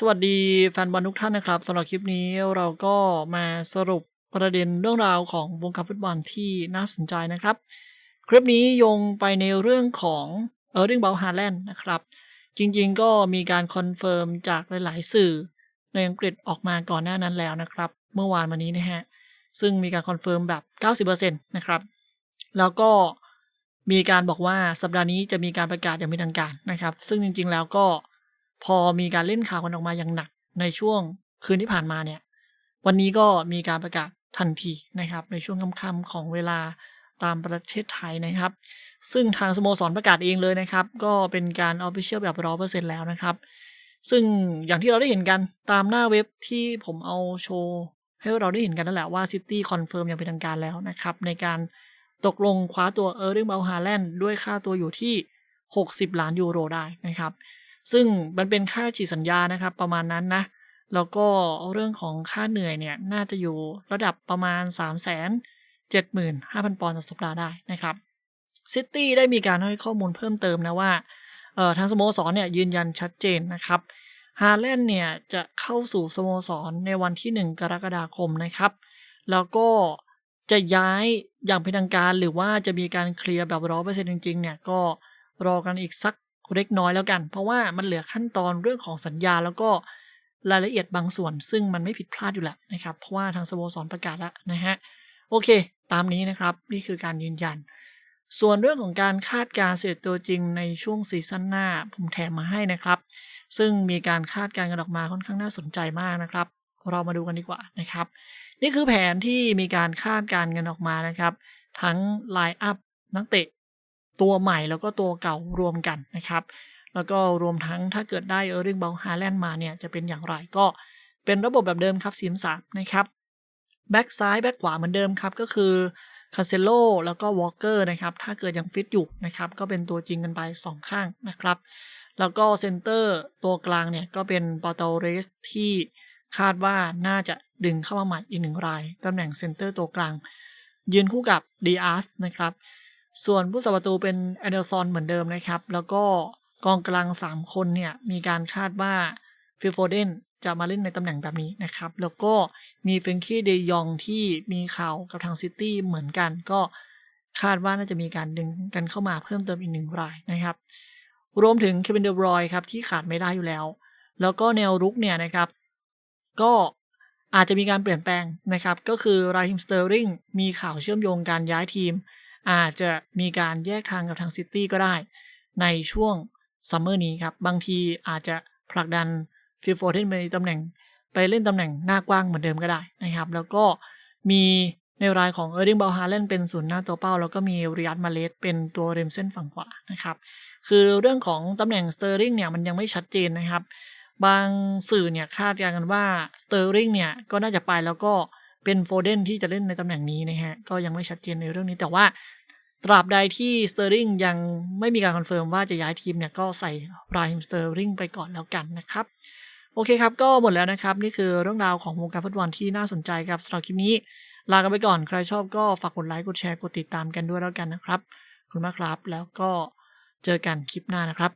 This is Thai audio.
สวัสดีแฟนบอลทุกท่านนะครับสำหรับคลิปนี้เราก็มาสรุปประเด็นเรื่องราวของวงการฟุตบอลที่น่าสนใจนะครับ คลิปนี้โยงไปในเรื่องของเออร์ i ิงเบลฮาแลนด์นะครับ จริงๆก็มีการคอนเฟิร์มจากหลายๆสื่อในอังกฤษออกมาก่อนหน้านั้นแล้วนะครับ เมื่อวานวันนี้นะฮะ ซึ่งมีการคอนเฟิร์มแบบ 90%นะครับ แล้วก็มีการบอกว่าสัปดาห์นี้จะมีการประกาศอย่างเป็นทางการนะครับ ซึ่งจริงๆแล้วก็ พอมีการเล่นข่าวกันออกมาอย่างหนักในช่วงคืนที่ผ่านมาเนี่ย วันนี้ก็มีการประกาศทันทีนะครับ ในช่วงค่ำๆของเวลาตามประเทศไทยนะครับ ซึ่งทางสโมสรประกาศเองเลยนะครับ ก็เป็นการออฟฟิเชียลแบบร้อเปอร์เซ็นต์แล้วนะครับ ซึ่งอย่างที่เราได้เห็นกันตามหน้าเว็บที่ผมเอาโชว์ให้เราได้เห็นกันนั่นแหละว่าซิตี้คอนเฟิร์มอย่างเป็นทางการแล้วนะครับ ในการตกลงคว้าตัวเออร์ i ิงเบลฮาแลนด์ด้วยค่าตัวอยู่ที่ 60 ล้านยูโรได้นะครับ ซึ่งมันเป็นค่าฉีดสัญญานะครับประมาณนั้นนะ แล้วก็เรื่องของค่าเหนื่อยเนี่ยน่าจะอยู่ระดับประมาณ 3 7 5 0 0 0 ปอนด์ต่อสัปดาห์ได้นะครับซิตี้ได้มีการให้ข้อมูลเพิ่มเติมนะว่าทางสโมสรเนี่ยยืนยันชัดเจนนะครับฮาแลนด์เนี่ยจะเข้าสู่สโมสรในวันที่ 1 กรกฎาคมนะครับ แล้วก็จะย้ายอย่างเป็นทางการหรือว่าจะมีการเคลียร์แบบร้อเปอร์เซ็นต์จริงๆเนี่ยก็รอกันอีกสัก เล็กน้อยแล้วกัน เพราะว่ามันเหลือขั้นตอนเรื่องของสัญญาแล้วก็รายละเอียดบางส่วน ซึ่งมันไม่ผิดพลาดอยู่แล้วนะครับ เพราะว่าทางสโมสรประกาศแล้วนะฮะโอเค ตามนี้นะครับนี่คือการยืนยัน ส่วนเรื่องของการคาดการเสร็จตัวจริงในช่วงซีซั่นหน้า ผมแถมมาให้นะครับ ซึ่งมีการคาดการกันออกมาค่อนข้างน่าสนใจมากนะครับ เรามาดูกันดีกว่านะครับ นี่คือแผนที่มีการคาดการกันออกมานะครับ ทั้งไลน์อัพนักเตะ ตัวใหม่แล้วก็ตัวเก่ารวมกันนะครับ แล้วก็รวมทั้งถ้าเกิดได้เออร์ i ิงเบลฮาแลนด์มาเนี่ยจะเป็นอย่างไรก็เป็นระบบแบบเดิมครับสีมสามนะครับแบ็กซ้ายแบ็กขวาเหมือนเดิมครับก็คือคาเซโลแล้วก็วอลเกอร์นะครับถ้าเกิดยังฟิตอยู่นะครับก็เป็นตัวจริงกันไป 2 ข้างนะครับ แล้วก็เซนเตอร์ตัวกลางเนี่ยก็เป็นปอตเรสที่คาดว่าน่าจะดึงเข้ามาใหม่อีกหนึ่งรายตำแหน่งเซนเตอร์ตัวกลาง ยืนคู่กับดีอาร์สนะครับ ส่วนผู้สัประตูเป็นแอนเดอร์ซอนเหมือนเดิมนะครับ แล้วก็กองกลาง 3 คนเนี่ย มีการคาดว่าฟิลโฟเดนจะมาเล่นในตำแหน่งแบบนี้นะครับ แล้วก็มีเฟนคีเดยองที่มีข่าวกับทางซิตี้เหมือนกัน ก็คาดว่าน่าจะมีการดึงกันเข้ามาเพิ่มเติมอีกหนึ่งรายนะครับ รวมถึงเควินเดบรอยครับที่ขาดไม่ได้อยู่แล้ว แล้วก็แนวรุกเนี่ยนะครับ ก็อาจจะมีการเปลี่ยนแปลงนะครับ ก็คือไรฮิมสเตอร์ริงมีข่าวเชื่อมโยงการย้ายทีม อาจจะมีการแยกทางกับทางซิตี้ก็ได้ ในช่วงซัมเมอร์นี้ครับ บางทีอาจจะผลักดันฟิลโฟเดนไปตำแหน่ง ไปเล่นตำแหน่งหน้ากว้างเหมือนเดิมก็ได้นะครับ แล้วก็มีในรายของเออร์ดิงบอลฮาเลนเป็นศูนย์หน้าตัวเป้า แล้วก็มีริยัตมาเลสเป็นตัวเรมเส้นฝั่งขวานะครับ คือเรื่องของตำแหน่งสเตอร์ริงเนี่ยมันยังไม่ชัดเจนนะครับ บางสื่อเนี่ยคาดการณ์กันว่าสเตอร์ริงเนี่ยก็น่าจะไปแล้วก็ เป็นโฟเดนที่จะเล่นในตำแหน่งนี้นะฮะ ก็ยังไม่ชัดเจนในเรื่องนี้ แต่ว่าตราบใดที่สเตอร์ริงยังไม่มีการคอนเฟิร์มว่าจะย้ายทีมเนี่ย ก็ใส่รายฮิมสเตอร์ริงไปก่อนแล้วกันนะครับ โอเคครับ ก็หมดแล้วนะครับ นี่คือเรื่องราวของวงการฟุตบอลที่น่าสนใจครับสำหรับคลิปนี้ ลากันไปก่อนใครชอบก็ฝากกดไลค์กดแชร์กดติดตามกันด้วยแล้วกันนะครับ ขอบคุณมากครับ แล้วก็เจอกันคลิปหน้านะครับ